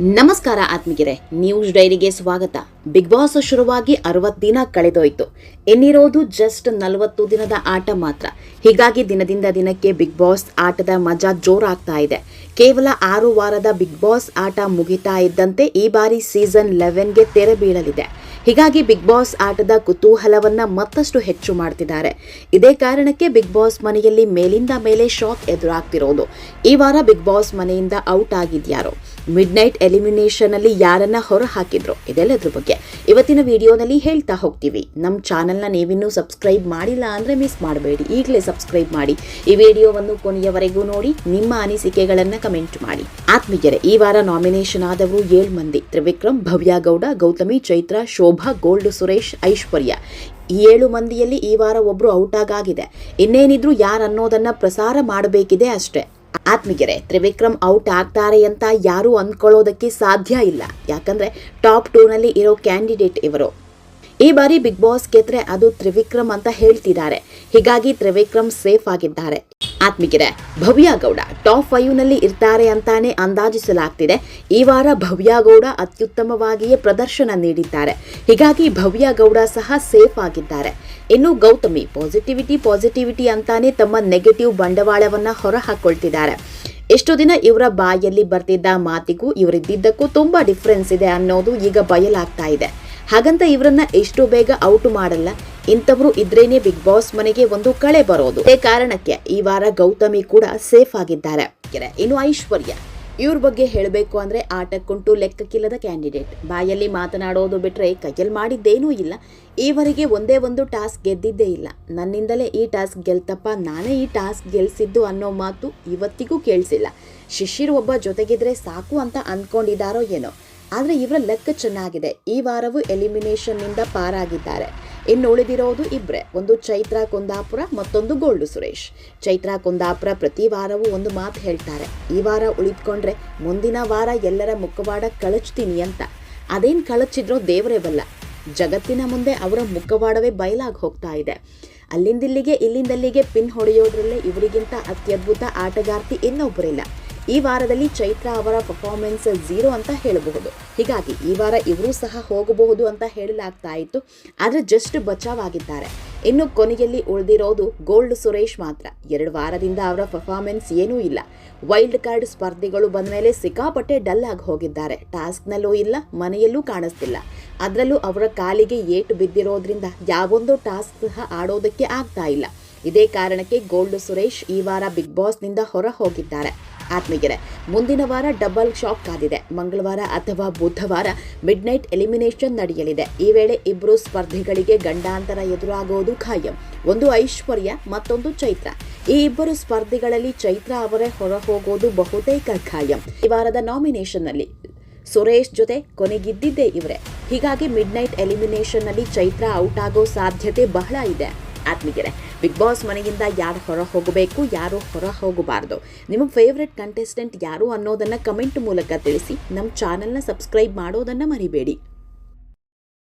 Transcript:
ನಮಸ್ಕಾರ ಆತ್ಮಿಗೆರೆ ನ್ಯೂಸ್ ಡೈರಿಗೆ ಸ್ವಾಗತ. ಬಿಗ್ ಬಾಸ್ ಶುರುವಾಗಿ ಅರವತ್ತು ದಿನ ಕಳೆದೋಯ್ತು. ಎನ್ನಿರೋದು ಜಸ್ಟ್ ನಲವತ್ತು ದಿನದ ಆಟ ಮಾತ್ರ. ಹೀಗಾಗಿ ದಿನದಿಂದ ದಿನಕ್ಕೆ ಬಿಗ್ ಬಾಸ್ ಆಟದ ಮಜಾ ಜೋರಾಗ್ತಾ ಇದೆ. ಕೇವಲ ಆರು ವಾರದ ಬಿಗ್ ಬಾಸ್ ಆಟ ಮುಗಿತಾ ಇದ್ದಂತೆ ಈ ಬಾರಿ ಸೀಸನ್ ಲೆವೆನ್ಗೆ ತೆರೆ ಬೀಳಲಿದೆ. ಹೀಗಾಗಿ ಬಿಗ್ ಬಾಸ್ ಆಟದ ಕುತೂಹಲವನ್ನ ಮತ್ತಷ್ಟು ಹೆಚ್ಚು ಮಾಡ್ತಿದ್ದಾರೆ. ಇದೇ ಕಾರಣಕ್ಕೆ ಬಿಗ್ ಬಾಸ್ ಮನೆಯಲ್ಲಿ ಮೇಲಿಂದ ಮೇಲೆ ಶಾಕ್ ಎದುರಾಗ್ತಿರೋದು. ಈ ವಾರ ಬಿಗ್ ಬಾಸ್ ಮನೆಯಿಂದ ಔಟ್ ಆಗಿದ್ಯಾರೋ? ಮಿಡ್ ನೈಟ್ ಎಲಿಮಿನೇಷನ್ ಅಲ್ಲಿ ಯಾರನ್ನ ಹೊರ ಹಾಕಿದ್ರು ಇದೆಲ್ಲದ್ರ ಬಗ್ಗೆ. ಇವತ್ತಿನ ವಿಡಿಯೋನಲ್ಲಿ ಹೇಳ್ತಾ ಹೋಗ್ತೀವಿ. ನಮ್ಮ ಚಾನಲ್ನ ನೀವಿನ್ನೂ ಸಬ್ಸ್ಕ್ರೈಬ್ ಮಾಡಿಲ್ಲ ಅಂದರೆ ಮಿಸ್ ಮಾಡಬೇಡಿ. ಈಗಲೇ ಸಬ್ಸ್ಕ್ರೈಬ್ ಮಾಡಿ. ಈ ವಿಡಿಯೋವನ್ನು ಕೊನೆಯವರೆಗೂ ನೋಡಿ. ನಿಮ್ಮ ಅನಿಸಿಕೆಗಳನ್ನು ಕಮೆಂಟ್ ಮಾಡಿ. ಆತ್ಮೀಯರೇ, ಈ ವಾರ ನಾಮಿನೇಷನ್ ಆದವರು ಏಳು ಮಂದಿ. ತ್ರಿವಿಕ್ರಮ್ ಭವ್ಯಾಗೌಡ ಗೌತಮಿ, ಚೈತ್ರ, ಶೋಭಾ, ಗೋಲ್ಡ್, ಸುರೇಶ್, ಐಶ್ವರ್ಯ. ಈ ಏಳು ಮಂದಿಯಲ್ಲಿ ಈ ವಾರ ಒಬ್ಬರು ಔಟ್ ಆಗಾಗಿದೆ. ಇನ್ನೇನಿದ್ರು ಅನ್ನೋದನ್ನು ಪ್ರಸಾರ ಮಾಡಬೇಕಿದೆ ಅಷ್ಟೇ. ಆತ್ಮಿಗೆರೆ ತ್ರಿವಿಕ್ರಮ್ ಔಟ್ ಆಗ್ತಾರೆ ಅಂತ ಯಾರೂ ಅಂದ್ಕೊಳ್ಳೋದಕ್ಕೆ ಸಾಧ್ಯ ಇಲ್ಲ. ಯಾಕಂದ್ರೆ ಟಾಪ್ ಟೂನಲ್ಲಿ ಇರೋ ಕ್ಯಾಂಡಿಡೇಟ್ ಇವರು. ಈ ಬಾರಿ ಬಿಗ್ ಬಾಸ್ ಗೆದ್ರೆ ಅದು ತ್ರಿವಿಕ್ರಮ್ ಅಂತ ಹೇಳ್ತಿದ್ದಾರೆ. ಹೀಗಾಗಿ ತ್ರಿವಿಕ್ರಮ್ ಸೇಫ್ ಆಗಿದ್ದಾರೆ. ಆತ್ಮಿಗೆರೆ ಭವ್ಯ ಗೌಡ, ಟಾಪ್ ಫೈವ್ನಲ್ಲಿ ಇರ್ತಾರೆ ಅಂತಾನೆ ಅಂದಾಜಿಸಲಾಗ್ತಿದೆ. ಈ ವಾರ ಭವ್ಯ ಗೌಡ ಅತ್ಯುತ್ತಮವಾಗಿಯೇ ಪ್ರದರ್ಶನ ನೀಡಿದ್ದಾರೆ. ಹೀಗಾಗಿ ಭವ್ಯ ಗೌಡ ಸಹ ಸೇಫ್ ಆಗಿದ್ದಾರೆ. ಇನ್ನು ಗೌತಮಿ, ಪಾಸಿಟಿವಿಟಿ ಪಾಸಿಟಿವಿಟಿ ಅಂತಾನೆ ತಮ್ಮ ನೆಗೆಟಿವ್ ಬಂಡವಾಳವನ್ನ ಹೊರ ಹಾಕೊಳ್ತಿದ್ದಾರೆ ಎಷ್ಟು ದಿನ ಇವರ ಬಾಯಲ್ಲಿ ಬರ್ತಿದ್ದ ಮಾತಿಗೂ ಇವರಿದ್ದಿದ್ದಕ್ಕೂ ತುಂಬಾ ಡಿಫ್ರೆನ್ಸ್ ಇದೆ ಅನ್ನೋದು ಈಗ ಬಯಲಾಗ್ತಾ ಇದೆ. ಹಾಗಂತ ಇವರನ್ನ ಎಷ್ಟು ಬೇಗ ಔಟ್ ಮಾಡಲ್ಲ ಇಂಥವ್ರು ಇದ್ರೇನೆ ಬಿಗ್ ಬಾಸ್ ಮನೆಗೆ ಒಂದು ಕಳೆ ಬರೋದು. ಇದೇ ಕಾರಣಕ್ಕೆ ಈ ವಾರ ಗೌತಮಿ ಕೂಡ ಸೇಫ್ ಆಗಿದ್ದಾರೆ. ಇನ್ನು ಐಶ್ವರ್ಯ, ಇವ್ರ ಬಗ್ಗೆ ಹೇಳಬೇಕು ಅಂದ್ರೆ ಆಟಕ್ಕುಂಟು ಲೆಕ್ಕಕ್ಕಿಲ್ಲದ ಕ್ಯಾಂಡಿಡೇಟ್. ಬಾಯಲ್ಲಿ ಮಾತನಾಡೋದು ಬಿಟ್ರೆ ಕೈಯಲ್ಲಿ ಮಾಡಿದ್ದೇನೂ ಇಲ್ಲ. ಈವರೆಗೆ ಒಂದೇ ಒಂದು ಟಾಸ್ಕ್ ಗೆದ್ದಿದ್ದೇ ಇಲ್ಲ. ನನ್ನಿಂದಲೇ ಈ ಟಾಸ್ಕ್ ಗೆಲ್ತಪ್ಪ, ನಾನೇ ಈ ಟಾಸ್ಕ್ ಗೆಲ್ಸಿದ್ದು ಅನ್ನೋ ಮಾತು ಇವತ್ತಿಗೂ ಕೇಳಿಸಿಲ್ಲ. ಶಿಶಿರ್ ಒಬ್ಬ ಜೊತೆಗಿದ್ರೆ ಸಾಕು ಅಂತ ಅಂದ್ಕೊಂಡಿದ್ದಾರೋ ಏನೋ. ಆದರೆ ಇವರ ಲೆಕ್ಕ ಚೆನ್ನಾಗಿದೆ. ಈ ವಾರವೂ ಎಲಿಮಿನೇಷನ್ನಿಂದ ಪಾರಾಗಿದ್ದಾರೆ. ಇನ್ನು ಉಳಿದಿರೋದು ಇಬ್ಬರೇ ಒಂದು ಚೈತ್ರ ಕುಂದಾಪುರ, ಮತ್ತೊಂದು ಗೋಲ್ಡು ಸುರೇಶ್. ಚೈತ್ರ ಕುಂದಾಪುರ ಪ್ರತಿ ವಾರವೂ ಒಂದು ಮಾತು ಹೇಳ್ತಾರೆ. ಈ ವಾರ ಉಳಿದ್ಕೊಂಡ್ರೆ ಮುಂದಿನ ವಾರ ಎಲ್ಲರ ಮುಖವಾಡ ಕಳಚ್ತೀನಿ ಅಂತ. ಅದೇನು ಕಳಚಿದ್ರೋ ದೇವರೇ ಬಲ್ಲ. ಜಗತ್ತಿನ ಮುಂದೆ ಅವರ ಮುಖವಾಡವೇ ಬಯಲಾಗಿ ಹೋಗ್ತಾ ಇದೆ. ಅಲ್ಲಿಂದಿಲ್ಲಿಗೆ ಇಲ್ಲಿಂದಲ್ಲಿಗೆ ಪಿನ್ ಹೊಡೆಯೋದ್ರಲ್ಲೇ ಇವರಿಗಿಂತ ಅತ್ಯದ್ಭುತ ಆಟಗಾರ್ತಿ ಇನ್ನೊಬ್ಬರಿಲ್ಲ ಈ ವಾರದಲ್ಲಿ ಚೈತ್ರ ಅವರ ಪರ್ಫಾರ್ಮೆನ್ಸ್ ಝೀರೋ ಅಂತ ಹೇಳಬಹುದು. ಹೀಗಾಗಿ ಈ ವಾರ ಇವರು ಸಹ ಹೋಗಬಹುದು ಅಂತ ಹೇಳಲಾಗ್ತಾ ಇತ್ತು. ಆದರೆ ಜಸ್ಟ್ ಬಚಾವಾಗಿದ್ದಾರೆ. ಇನ್ನು ಕೊನೆಯಲ್ಲಿ ಉಳಿದಿರೋದು ಗೋಲ್ಡ್ ಸುರೇಶ್ ಮಾತ್ರ. ಎರಡು ವಾರದಿಂದ ಅವರ ಪರ್ಫಾರ್ಮೆನ್ಸ್ ಏನೂ ಇಲ್ಲ. ವೈಲ್ಡ್ ಕಾರ್ಡ್ ಸ್ಪರ್ಧಿಗಳು ಬಂದ ಮೇಲೆ ಸಿಕ್ಕಾಪಟ್ಟೆ ಡಲ್ ಆಗಿ ಹೋಗಿದ್ದಾರೆ. ಟಾಸ್ಕ್ನಲ್ಲೂ ಇಲ್ಲ, ಮನೆಯಲ್ಲೂ ಕಾಣಿಸ್ತಿಲ್ಲ. ಅದರಲ್ಲೂ ಅವರ ಕಾಲಿಗೆ ಏಟು ಬಿದ್ದಿರೋದ್ರಿಂದ ಯಾವೊಂದು ಟಾಸ್ಕ್ ಸಹ ಆಡೋದಕ್ಕೆ ಆಗ್ತಾ ಇಲ್ಲ. ಇದೇ ಕಾರಣಕ್ಕೆ ಗೋಲ್ಡ್ ಸುರೇಶ್ ಈ ವಾರ ಬಿಗ್ ಬಾಸ್ನಿಂದ ಹೊರ ಹೋಗಿದ್ದಾರೆ. ಆತ್ಮೀಯರೇ, ಮುಂದಿನ ವಾರ ಡಬಲ್ ಶಾಕ್ ಕಾದಿದೆ. ಮಂಗಳವಾರ ಅಥವಾ ಬುಧವಾರ ಮಿಡ್ ನೈಟ್ ಎಲಿಮಿನೇಷನ್ ನಡೆಯಲಿದೆ. ಈ ವೇಳೆ ಇಬ್ಬರು ಸ್ಪರ್ಧಿಗಳಿಗೆ ಗಂಡಾಂತರ ಎದುರಾಗುವುದು ಖಾಯಂ. ಒಂದು ಐಶ್ವರ್ಯ, ಮತ್ತೊಂದು ಚೈತ್ರ. ಈ ಇಬ್ಬರು ಸ್ಪರ್ಧಿಗಳಲ್ಲಿ ಚೈತ್ರ ಅವರೇ ಹೊರ ಹೋಗೋದು ಬಹುತೇಕ ಖಾಯಂ. ಈ ವಾರದ ನಾಮಿನೇಷನ್ನಲ್ಲಿ ಸುರೇಶ್ ಜೊತೆ ಕೊನೆಗಿದ್ದಿದ್ದೇ ಇವರೇ. ಹೀಗಾಗಿ ಮಿಡ್ ನೈಟ್ ಎಲಿಮಿನೇಷನ್ನಲ್ಲಿ ಚೈತ್ರ ಔಟ್ ಆಗೋ ಸಾಧ್ಯತೆ ಬಹಳ ಇದೆ. ಆತ್ಮೀಯರೇ, ಬಿಗ್ ಬಾಸ್ ಮನೆಯಿಂದ ಯಾರು ಹೊರ ಹೋಗಬೇಕು, ಯಾರು ಹೊರ ಹೋಗಬಾರ್ದು? ನಿಮ್ಮ ಫೇವ್ರೆಟ್ ಕಂಟೆಸ್ಟೆಂಟ್ ಯಾರು ಅನ್ನೋದನ್ನು ಕಮೆಂಟ್ ಮೂಲಕ ತಿಳಿಸಿ, ನಮ್ಮ ಚಾನಲ್ನ ಸಬ್ಸ್ಕ್ರೈಬ್ ಮಾಡೋದನ್ನು ಮರಿಬೇಡಿ.